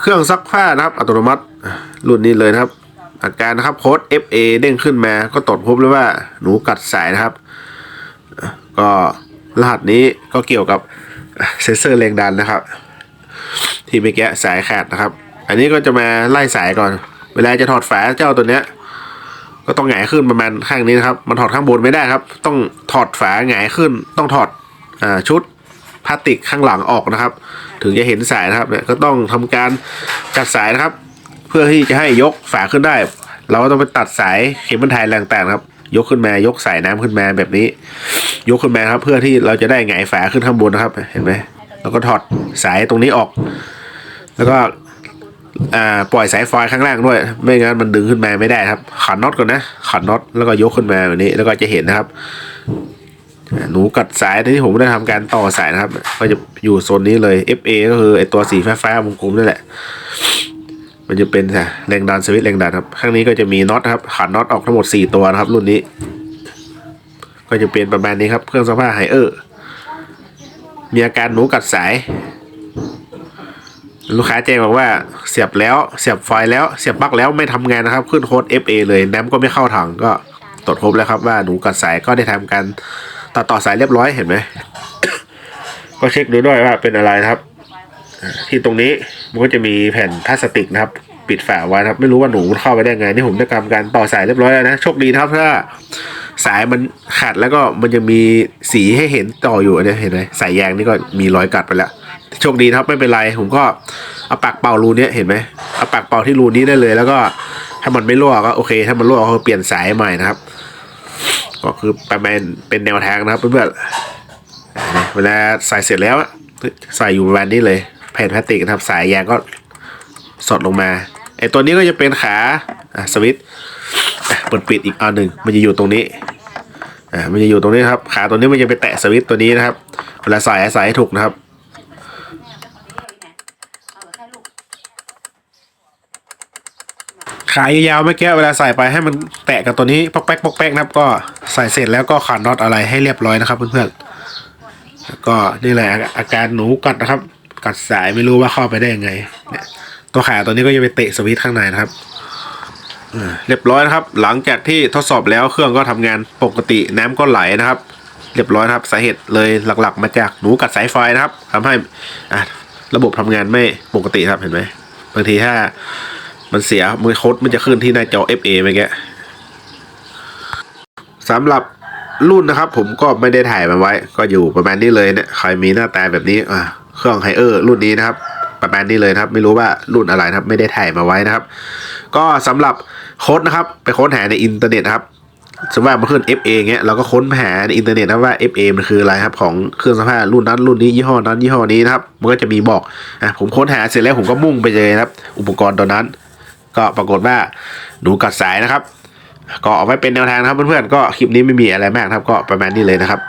เครื่องซักผ้านะครับ อัตโนมัติรุ่นนี้เลยนะครับ อาการนะครับโค้ด FA เด้งขึ้นมาก็ตรวจพบเลยว่าหนูกัดสายนะครับ ก็รหัสนี้ก็เกี่ยวกับเซนเซอร์แรงดันนะครับ ที่เมื่อกี้สายขาดนะครับ อันนี้ก็จะมาไล่สายก่อน เวลาจะถอดฝาเจ้าตัวเนี้ย ก็ต้องหงายขึ้นประมาณข้างนี้นะครับ มันถอดข้างบนไม่ได้ครับ ต้องถอดฝาหงายขึ้น ต้องถอดอชุด ลาสติกข้างหลังออกนะครับ ถึงจะเห็นสายนะครับเนี่ยก็ต้องทำการจัดสายนะครับ เพื่อที่จะให้ยกฝาขึ้นได้ เราก็ต้องไปตัดสายเคเบิลไทยแรงต่างครับ ยกขึ้นมายกสายน้ำขึ้นมาแบบนี้ ยกขึ้นมาครับเพื่อที่เราจะได้หงฝาขึ้นข้างบนนะครับ เห็นไหมแล้วก็ถอดสายตรงนี้ออก แล้วก็ปล่อยสายไฟข้างล่างด้วย ไม่งั้นมันดึงขึ้นมาไม่ได้ครับขันน็อตก่อนนะขันน็อตแล้วก็ยกขึ้นมาแบบนี้แล้วก็จะเห็นนะครับ หนูกัดสายที่ผมได้ทำการต่อสายนะครับ ก็จะอยู่โซนนี้เลย FA ก็คือไอตัวสีฟ้าๆวงกลมนั่นแหละ มันจะเป็นแรงดันสวิตช์แรงดันครับ ข้างนี้ก็จะมีน็อตครับขันน็อตออกทั้งหมด 4 ตัวนะครับ รุ่นนี้ ก็จะเป็นประมาณนี้ครับ เครื่องซักผ้าไฮเออร์มีอาการหนูกัดสาย ลูกค้าแจ้งบอกว่าเสียบแล้วเสียบไฟแล้วเสียบปลั๊กแล้วไม่ทำงานนะครับ ขึ้นโค้ด FA เลยน้ำก็ไม่เข้าถังก็ตรวจพบแล้วครับว่าหนูกัดสายก็ได้ทำการ ตัดต่อสายเรียบร้อยเห็นไหม ก็เช็คดูด้วยว่าเป็นอะไรครับ ที่ตรงนี้มันก็จะมีแผ่นพลาสติกนะครับ ปิดฝาไว้ครับ ไม่รู้ว่าหนูเข้าไปได้ไง นี่ผมได้ทำการต่อสายเรียบร้อยแล้วนะ โชคดีครับถ้าสายมันขาดแล้วก็มันจะมีสีให้เห็นต่ออยู่อันนี้เห็นไหมสายยางนี่ก็มีรอยกัดไปแล้วโชคดีครับไม่เป็นไร ผมก็เอาปากเป่ารูนี้เห็นไหมเอาปากเป่าที่รูนี้ได้เลย แล้วก็ถ้ามันไม่รั่วก็โอเค ถ้ามันรั่วก็เปลี่ยนสายใหม่นะครับ ก็คือประมาณเป็นแนวทางนะครับเพื่อนๆเวลาใส่เสร็จแล้วอะใส่อยู่ประมาณนี้เลย แผ่นพลาสติกนะครับสายยางก็สอดลงมาไอตัวนี้ก็จะเป็นขาสวิตเปิดปิดอีกอันหนึ่งมันจะอยู่ตรงนี้อ่ามันจะอยู่ตรงนี้ครับ ขาตัวนี้มันจะไปแตะสวิตตัวนี้นะครับเวลาใส่ให้ใส่ให้ถูกนะครับ ขายาวๆเมื่อกี้เวลาใส่ไปให้มันแตะกับตัวนี้ปอกแป๊กปอกแป๊กนะครับก็ใส่เสร็จแล้วก็ขันน็อตอะไรให้เรียบร้อยนะครับเพื่อนๆแล้วก็นี่แหละอาการหนูกัดนะครับ กัดสายไม่รู้ว่าเข้าไปได้ยังไงเนี่ยตัวขาตัวนี้ก็จะไปเตะสวิตช์ข้างในนะครับเรียบร้อยนะครับ หลังจากที่ทดสอบแล้วเครื่องก็ทำงานปกติน้ำก็ไหลนะครับ เรียบร้อยครับสาเหตุเลยหลักๆ มาจากหนูกัดสายไฟนะครับทำให้อะระบบทำงานไม่ปกติครับเห็นไหมบางทีถ้า มันเสียมือโค้ดมันจะขึ้นที่หน้าจอ FA เมื่อกี้สำหรับรุ่นนะครับ ผมก็ไม่ได้ถ่ายมาไว้ ก็อยู่ประมาณนี้เลยเนี่ยใครมีหน้าตาแบบนี้อ่าเครื่องไฮเออร์รุ่นนี้นะครับ ประมาณนี้เลยนะครับ ไม่รู้ว่ารุ่นอะไรนะครับ ไม่ได้ถ่ายมาไว้นะครับ ก็สำหรับโค้ดนะครับ ไปค้นหาในอินเทอร์เน็ตครับสมมติว่ามันขึ้น FA เงี้ยเราก็ค้นหาในอินเทอร์เน็ตนะว่า FA มันคืออะไรครับของเครื่องซักผ้ารุ่นนั้นรุ่นนี้ยี่ห้อนั้นยี่ห้อนี้นะครับมันก็จะมีบอกอะผมค้นหาเสร็จแล้วผมก็มุ่งไปเลยครับ อุปกรณ์ตัวนั้น ก็ปรากฏว่าหนูกัดสายนะครับ ก็เอาไว้เป็นแนวทางนะครับเพื่อนๆก็คลิปนี้ไม่มีอะไรมากครับ ก็ประมาณนี้เลยนะครับ